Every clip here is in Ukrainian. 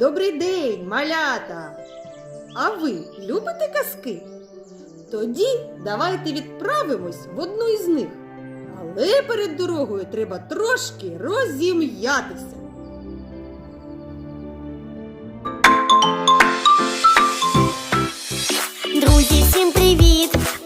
Добрий день, малята! А ви любите казки? Тоді давайте відправимось в одну із них. Але перед дорогою треба трошки розім'ятися. Друзі, всім привіт!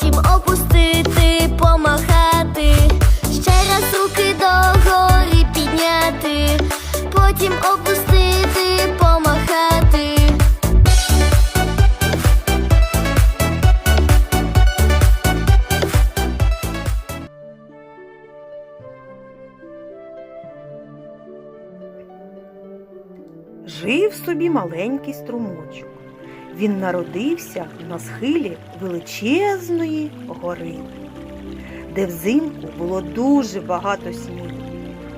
Потім опустити, помахати. Ще раз руки догори підняти, потім опустити, помахати. Жив собі маленький струмочок. Він народився на схилі величезної гори, де взимку було дуже багато снігу.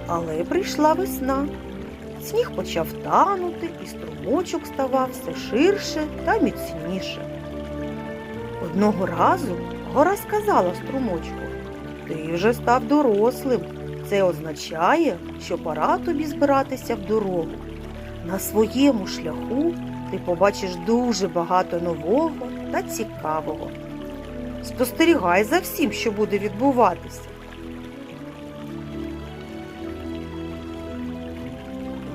Але прийшла весна. Сніг почав танути, і струмочок ставав все ширше та міцніше. Одного разу гора сказала струмочку, ти вже став дорослим. Це означає, що пора тобі збиратися в дорогу. На своєму шляху ти побачиш дуже багато нового та цікавого. Спостерігай за всім, що буде відбуватися.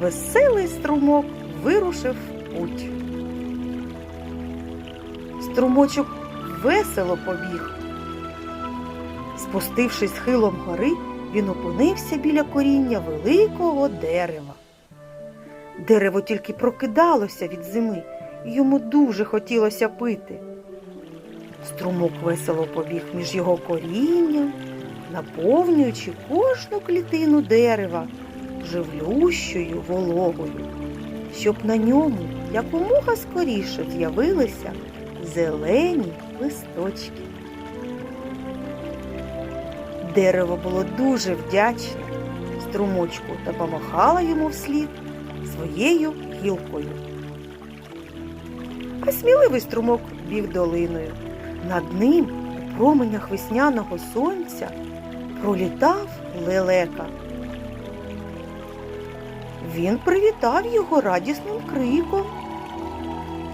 Веселий струмок вирушив путь. Струмочок весело побіг. Спустившись схилом гори, він опинився біля коріння великого дерева. Дерево тільки прокидалося від зими, і йому дуже хотілося пити. Струмок весело побіг між його корінням наповнюючи кожну клітину дерева живлющою вологою, щоб на ньому якомога скоріше з'явилися зелені листочки. Дерево було дуже вдячне струмочку та помахала йому вслід своєю гілкою. А сміливий струмок біг долиною. Над ним у променях весняного сонця пролітав лелека. Він привітав його радісним криком,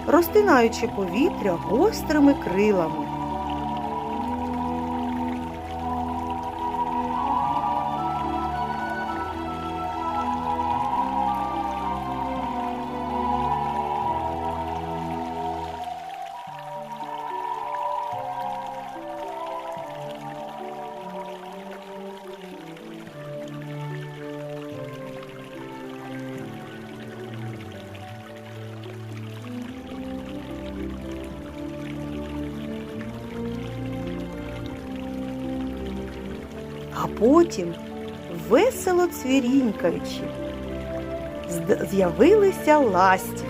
розтинаючи повітря гострими крилами. Потім, весело цвірінькаючи, з'явилися ластівки.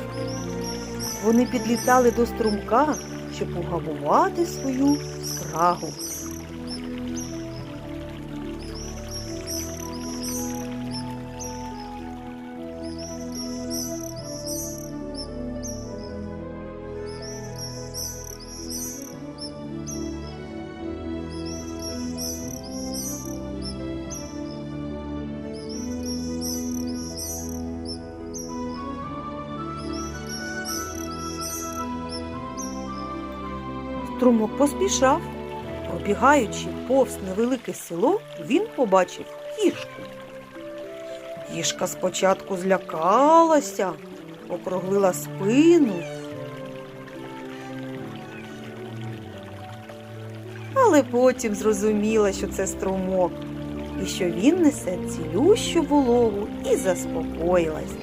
Вони підлітали до струмка, щоб угамувати свою спрагу. Струмок поспішав. Пробігаючи повз невелике село, він побачив кішку. Кішка спочатку злякалася, округлила спину. Але потім зрозуміла, що це струмок, і що він несе цілющу вологу і заспокоїлась.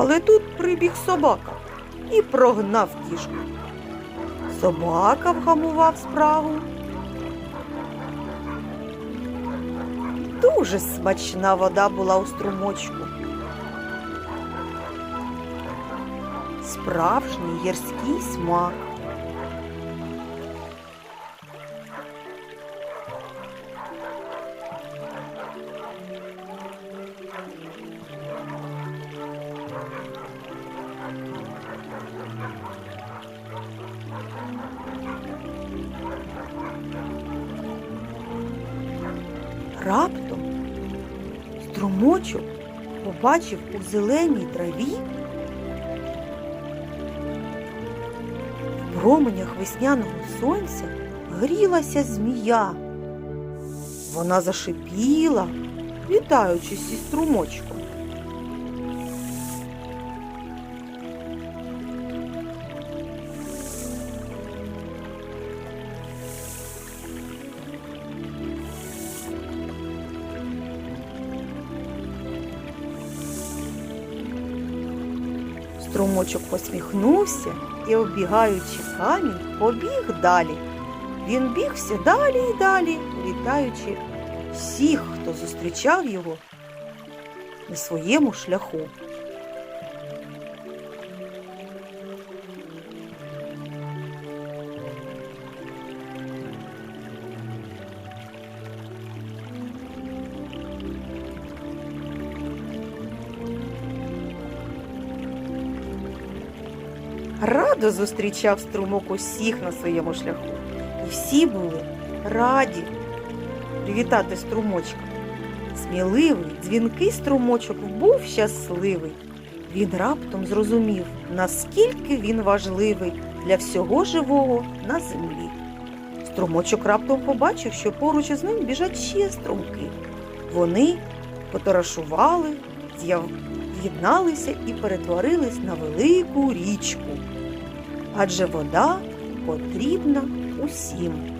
Але тут прибіг собака і прогнав кішку. Собака вгамував справу. Дуже смачна вода була у струмочку. Справжній гірський смак. Раптом струмочок побачив у зеленій траві в променях весняного сонця грілася змія. Вона зашипіла, вітаючись із струмочком. Струмочок посміхнувся і, оббігаючи камінь, побіг далі. Він біг все далі і далі, вітаючи всіх, хто зустрічав його на своєму шляху. Радо зустрічав струмок усіх на своєму шляху. І всі були раді привітати струмочка. Сміливий, дзвінкий струмочок був щасливий. Він раптом зрозумів, наскільки він важливий для всього живого на землі. Струмочок раптом побачив, що поруч із ним біжать ще струмки. Вони потарашували, з'єдналися і перетворились на велику річку. Адже вода потрібна усім.